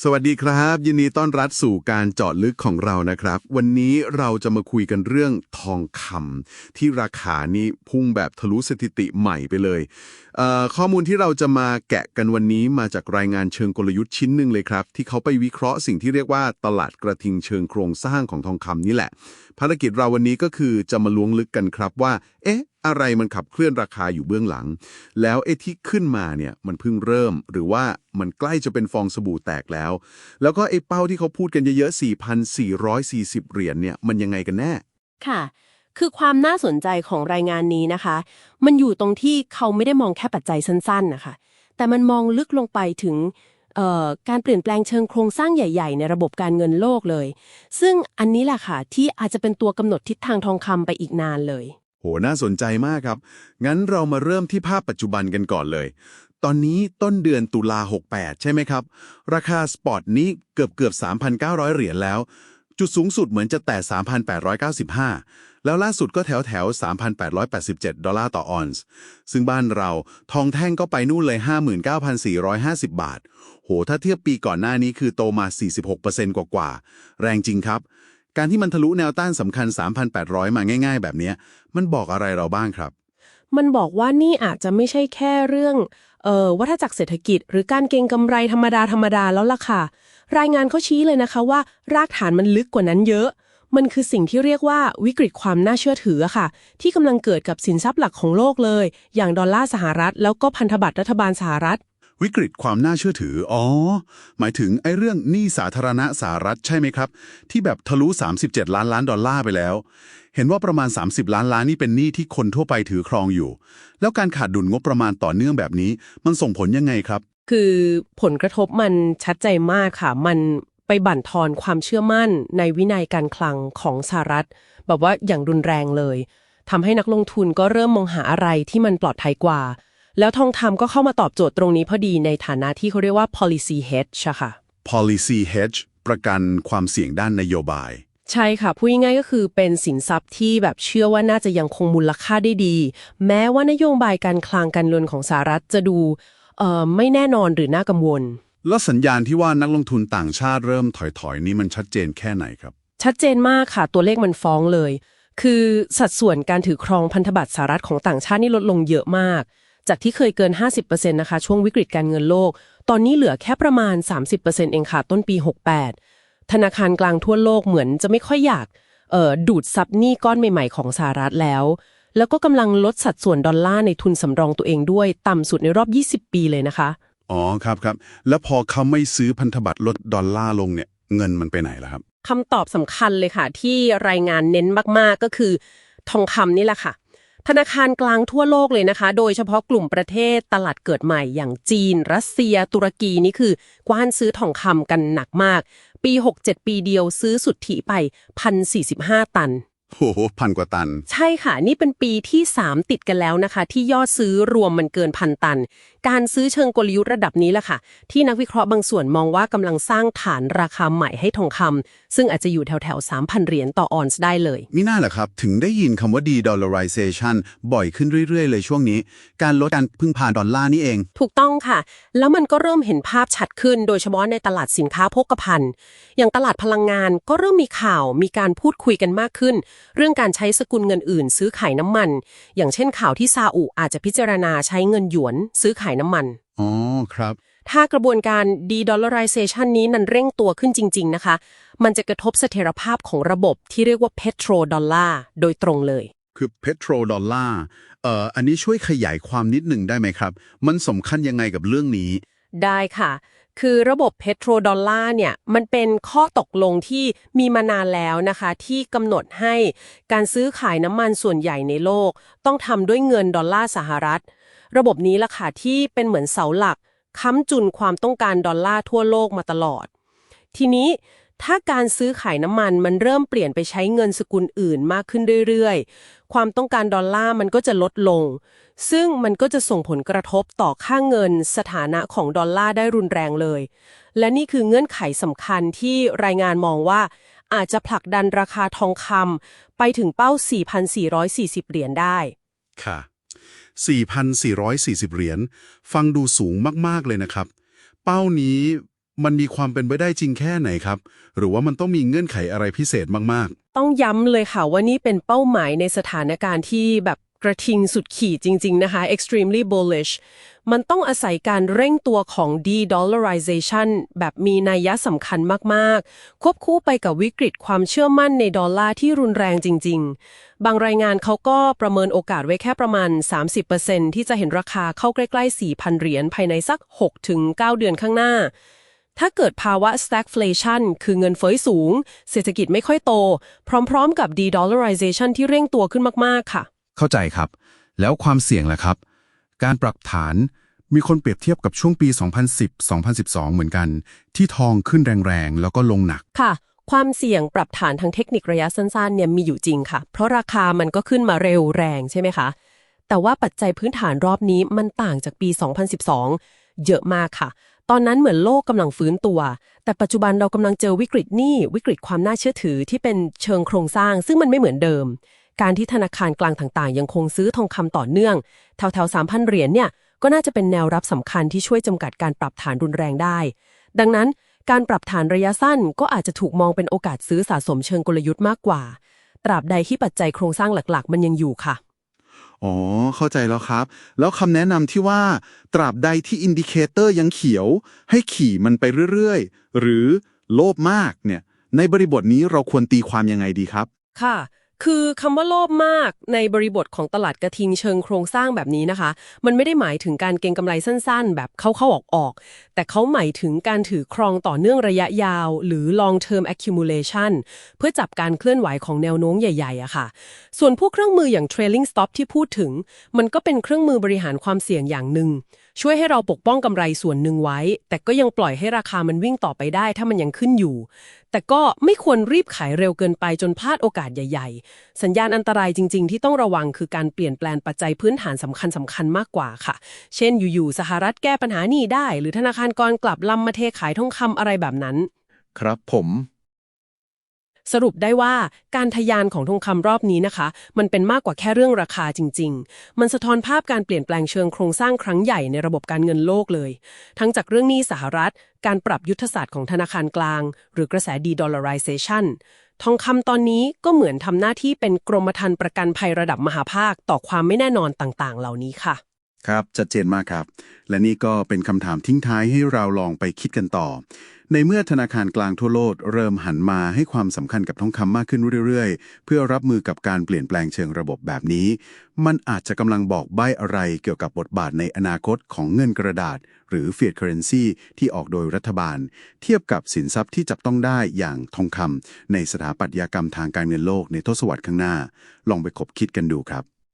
สวัสดีครับ ยินดีต้อนรับสู่การเจาะลึกของเรานะครับ วันนี้เราจะมาคุยกันเรื่องทองคำที่ราคานี้พุ่งแบบทะลุสถิติใหม่ไปเลยเข้อมูลที่เราจะมาแกะกันวันนี้มาจากรายงานเชิงกลยุทธ์ชิ้นหนึ่งเลยครับ ที่เขาไปวิเคราะห์สิ่งที่เรียกว่าตลาดกระทิงเชิงโครงสร้างของทองคำนี่แหละ ภารกิจเราวันนี้ก็คือจะมาล้วงลึกกันครับว่า เอ๊ะ อะไรมันขับเคลื่อนราคาอยู่เบื้องหลัง แล้วไอ้ที่ขึ้นมาเนี่ยมันเพิ่งเริ่ม หรือว่ามันใกล้จะเป็นฟองสบู่แตกแล้ว แล้วก็ไอ้เป้าที่เขาพูดกันเยอะๆ 4,440 เหรียญเนี่ยมันยังไงกันแน่ ค่ะ คือความน่าสนใจของรายงานนี้นะคะ มันอยู่ตรงที่เขาไม่ได้มองแค่ปัจจัยสั้นๆนะคะ แต่มันมองลึกลงไปถึงเอ่อการเปลี่ยนแปลงเชิงโครงสร้างใหญ่ ๆ ในระบบการเงินโลกเลย ซึ่งอันนี้แหละค่ะที่อาจจะเป็นตัวกำหนดทิศทางทองคำไปอีกนานเลย โห น่าสนใจมากครับ งั้นเรามาเริ่มที่ภาพปัจจุบันกันก่อนเลย ตอนนี้ต้นเดือนตุลา 68 ใช่ไหมครับ ราคาสปอตนี้เกือบเกือบ 3,900 เหรียญแล้ว จุดสูงสุดเหมือนจะแตะ3,895 แล้วล่าสุดก็แถวแถว 3,887 ดอลลาร์ต่อออนซ์ ซึ่งบ้านเราทองแท่งก็ไปนู่นเลย 59,450 บาท โห ถ้าเทียบปีก่อนหน้านี้คือโตมา 46%กว่ากว่าๆแรงจริงครับ การที่มันทะลุแนวต้านสำคัญ 3,800 มาง่าย ๆ แบบนี้ มันบอกอะไรเราบ้างครับ มันบอกว่านี่อาจจะไม่ใช่แค่เรื่องเออวัฏจักรเศรษฐกิจ หรือการเก็งกำไรธรรมดาธรรมดาแล้วล่ะค่ะ รายงานเขาชี้เลยนะคะว่า รากฐานมันลึกกว่านั้นเยอะ มันคือสิ่งที่เรียกว่าวิกฤตความน่าเชื่อถือค่ะ ที่กำลังเกิดกับสินทรัพย์หลักของโลกเลย อย่างดอลลาร์สหรัฐ แล้วก็พันธบัตรรัฐบาลสหรัฐ วิกฤตความน่าเชื่อถือ อ๋อ หมายถึงไอ้เรื่องหนี้สาธารณะสหรัฐใช่ไหมครับ ที่แบบทะลุ 37 ล้านล้านดอลลาร์ไปแล้ว เห็นว่าประมาณ 30 ล้านล้านนี่เป็นหนี้ที่คนทั่วไปถือครองอยู่ แล้วการขาดดุลงบประมาณต่อเนื่องแบบนี้ มันส่งผลยังไงครับ คือผลกระทบมันชัดเจนมากค่ะ มันไปบั่นทอนความเชื่อมั่นในวินัยการคลังของสหรัฐ แบบว่าอย่างรุนแรงเลยทำให้นักลงทุนก็เริ่มมองหาอะไรที่มันปลอดภัยกว่า แล้วทองคำก็เข้ามาตอบโจทย์ตรงนี้พอดีในฐานะที่เขาเรียกว่า policy hedge อะค่ะ policy hedge ประกันความเสี่ยงด้านนโยบาย ใช่ค่ะพูดง่ายๆก็คือเป็นสินทรัพย์ที่แบบเชื่อว่าน่าจะยังคงมูลค่าได้ดี แม้ว่านโยบายการคลังการเงินของสหรัฐจะดูเอ่อไม่แน่นอนหรือน่ากังวล แล้วสัญญาณที่ว่านักลงทุนต่างชาติเริ่มถอยๆ นี่มันชัดเจนแค่ไหนครับ ชัดเจนมากค่ะ ตัวเลขมันฟ้องเลย คือสัดส่วนการถือครองพันธบัตรสหรัฐของต่างชาตินี่ลดลงเยอะมาก จากที่เคยเกิน 50%นะคะ ช่วงวิกฤตการเงินโลก ตอนนี้เหลือแค่ประมาณ 30%เองค่ะ ต้นปี 68 ธนาคารกลางทั่วโลกเหมือนจะไม่ค่อยอยากเอ่อดูดซับหนี้ก้อนใหม่ๆ ของสหรัฐแล้ว แล้วก็กำลังลดสัดส่วนดอลลาร์ในทุนสำรองตัวเองด้วย ต่ำสุดในรอบ 20 ปีเลยนะคะ อ๋อครับครับ แล้วพอเขาไม่ซื้อพันธบัตรลดดอลลาร์ลงเนี่ย เงินมันไปไหนล่ะครับคำตอบสำคัญเลยค่ะ ที่รายงานเน้นมากๆก็คือ ทองคำนี่แหละค่ะ ธนาคารกลางทั่วโลกเลยนะคะ โดยเฉพาะกลุ่มประเทศตลาดเกิดใหม่อย่างจีน รัสเซีย ตุรกีนี่คือกว้านซื้อทองคำกันหนักมาก ปี 67 ปีเดียวซื้อสุทธิไป 1,045 ตัน โอ้โหพันกว่าตัน ใช่ค่ะ นี่เป็นปีที่ 3 ติดกันแล้วนะคะ ที่ยอดซื้อรวมมันเกินพันตัน การซื้อเชิงกลยุทธ์ระดับนี้แหละค่ะ ที่นักวิเคราะห์บางส่วนมองว่ากำลังสร้างฐานราคาใหม่ให้ทองคำซึ่งอาจจะอยู่แถวแถวๆ3,000เหรียญต่อออนซ์ได้เลยมิน่าแหละครับ ถึงได้ยินคำว่า de-dollarization บ่อยขึ้นเรื่อย ๆ เลยช่วงนี้ การลดการพึ่งพาดอลลาร์นี่เอง ถูกต้องค่ะ แล้วมันก็เริ่มเห็นภาพชัดขึ้น โดยเฉพาะในตลาดสินค้าโภคภัณฑ์ อย่างตลาดพลังงานก็เริ่มมีข่าวมีการพูดคุยกันมากขึ้น เรื่องการใช้สกุลเงินอื่น ซื้อขายน้ำมัน อย่างเช่นข่าวที่ซาอุอาจจะพิจารณาใช้เงินหยวน ซื้อขายน้ำมันอ๋อครับ ถ้ากระบวนการ de-dollarization นี้นันเร่งตัวขึ้นจริง ๆ นะคะ มันจะกระทบเสถียรภาพของระบบที่เรียกว่า petrodollar โดยตรงเลย คือ petrodollar เอ่ออันนี้ช่วยขยายความนิดหนึ่งได้ไหมครับ มันสำคัญยังไงกับเรื่องนี้ ได้ค่ะ คือระบบเพโตรดอลลาร์เนี่ย มันเป็นข้อตกลงที่มีมานานแล้วนะคะ ที่กำหนดให้การซื้อขายน้ำมันส่วนใหญ่ในโลก ต้องทำด้วยเงินดอลลาร์สหรัฐ ระบบนี้ล่ะค่ะที่เป็นเหมือนเสาหลักค้ำจุนความต้องการดอลลาร์ทั่วโลกมาตลอด ทีนี้ถ้าการซื้อขายน้ำมันมันเริ่มเปลี่ยนไปใช้เงินสกุลอื่นมากขึ้นเรื่อยๆ ความต้องการดอลลาร์มันก็จะลดลง ซึ่งมันก็จะส่งผลกระทบต่อค่าเงินสถานะของดอลลาร์ได้รุนแรงเลย และนี่คือเงื่อนไขสำคัญที่รายงานมองว่า อาจจะผลักดันราคาทองคำไปถึงเป้า 4,440 เหรียญได้ ค่ะ 4,440 เหรียญ ฟังดูสูงมาก ๆ เลยนะครับ เป้านี้มันมีความเป็นไปได้จริงแค่ไหนครับ หรือว่ามันต้องมีเงื่อนไขอะไรพิเศษมากๆ ต้องย้ำเลยค่ะว่านี่เป็นเป้าหมายในสถานการณ์ที่แบบ กระทิงสุดขีดจริง ๆ นะคะ extremely bullish มันต้องอาศัยการเร่งตัวของ de-dollarization แบบมีนัยยะสำคัญมาก ๆ ควบคู่ไปกับวิกฤตความเชื่อมั่นในดอลลาร์ที่รุนแรงจริง ๆ บางรายงานเขาก็ประเมินโอกาสไว้แค่ประมาณ 30%ที่จะเห็นราคาเข้าใกล้ๆ 4,000 เหรียญภายในสัก 6-9 เดือนข้างหน้าถ้าเกิดภาวะ stagflation คือเงินเฟ้อสูง เศรษฐกิจไม่ค่อยโต พร้อมๆกับ de-dollarization ที่เร่งตัวขึ้นมาก ๆ ค่ะ เข้าใจครับ แล้วความเสี่ยงล่ะครับ การปรับฐานมีคนเปรียบเทียบกับช่วงปี 2010-2012 เหมือนกัน ที่ทองขึ้นแรงๆ แล้วก็ลงหนัก ค่ะ ความเสี่ยงปรับฐานทางเทคนิคระยะสั้นๆเนี่ยมีอยู่จริงค่ะ เพราะราคามันก็ขึ้นมาเร็วแรงใช่ไหมคะ แต่ว่าปัจจัยพื้นฐานรอบนี้มันต่างจากปี 2012 เยอะมากค่ะ ตอนนั้นเหมือนโลกกำลังฟื้นตัว แต่ปัจจุบันเรากำลังเจอวิกฤตหนี้วิกฤตความน่าเชื่อถือที่เป็นเชิงโครงสร้าง ซึ่งมันไม่เหมือนเดิม การที่ธนาคารกลางต่างๆ ยังคงซื้อทองคำต่อเนื่องแถวๆ3,000เหรียญเนี่ยก็น่าจะเป็นแนวรับสำคัญที่ช่วยจำกัดการปรับฐานรุนแรงได้ ดังนั้นการปรับฐานระยะสั้นก็อาจจะถูกมองเป็นโอกาสซื้อสะสมเชิงกลยุทธ์มากกว่า ตราบใดที่ปัจจัยโครงสร้างหลักๆ มันยังอยู่ค่ะ อ๋อ เข้าใจแล้วครับ แล้วคำแนะนำที่ว่า ตราบใดที่อินดิเคเตอร์ยังเขียว ให้ขี่มันไปเรื่อยๆ หรือโลภมากเนี่ย ในบริบทนี้เราควรตีความยังไงดีครับ ค่ะ คือคำว่าโลภมากในบริบทของตลาดกระทิงเชิงโครงสร้างแบบนี้นะคะ มันไม่ได้หมายถึงการเก็งกำไรสั้นๆ แบบเข้าเข้าออกออกๆแต่เขาหมายถึงการถือครองต่อเนื่องระยะยาว หรือ long term accumulation เพื่อจับการเคลื่อนไหวของแนวโน้มใหญ่ๆอะค่ะ ส่วนพวกเครื่องมืออย่าง trailing stop ที่พูดถึง มันก็เป็นเครื่องมือบริหารความเสี่ยงอย่างหนึ่ง ช่วยให้เราปกป้องกำไรส่วนหนึ่งไว้ แต่ก็ยังปล่อยให้ราคามันวิ่งต่อไปได้ ถ้ามันยังขึ้นอยู่ แต่ก็ไม่ควรรีบขายเร็วเกินไปจนพลาดโอกาสใหญ่ๆ สัญญาณอันตรายจริง ๆ ที่ต้องระวังคือการเปลี่ยนแปลงปัจจัยพื้นฐานสำคัญสำคัญๆมากกว่าค่ะ เช่นอยู่ๆสหรัฐแก้ปัญหานี้ได้ หรือธนาคารกรกลับลำมาเทขายทองคำอะไรแบบนั้น ครับผม สรุปได้ว่าการทยานของทองคำรอบนี้นะคะ มันเป็นมากกว่าแค่เรื่องราคาจริง ๆ มันสะท้อนภาพการเปลี่ยนแปลงเชิงโครงสร้างครั้งใหญ่ในระบบการเงินโลกเลย ทั้งจากเรื่องหนี้สหรัฐ การปรับยุทธศาสตร์ของธนาคารกลาง หรือกระแส de-dollarization ทองคำตอนนี้ก็เหมือนทำหน้าที่เป็นกรมธรรม์ประกันภัยระดับมหาภาคต่อความไม่แน่นอนต่างๆ เหล่านี้ค่ะ ครับชัดเจนมากครับ และนี่ก็เป็นคำถามทิ้งท้ายให้เราลองไปคิดกันต่อ ในเมื่อธนาคารกลางทั่วโลกเริ่มหันมาให้ความสำคัญกับทองคำมากขึ้นเรื่อยๆ เพื่อรับมือกับการเปลี่ยนแปลงเชิงระบบแบบนี้ มันอาจจะกำลังบอกใบ้อะไรเกี่ยวกับบทบาทในอนาคตของเงินกระดาษ หรือ fiat currency ที่ออกโดยรัฐบาล เทียบกับสินทรัพย์ที่จับต้องได้อย่างทองคำในสถาปัตยกรรมทางการเงินโลกในทศวรรษข้างหน้า ลองไปคบคิดกันดูครับ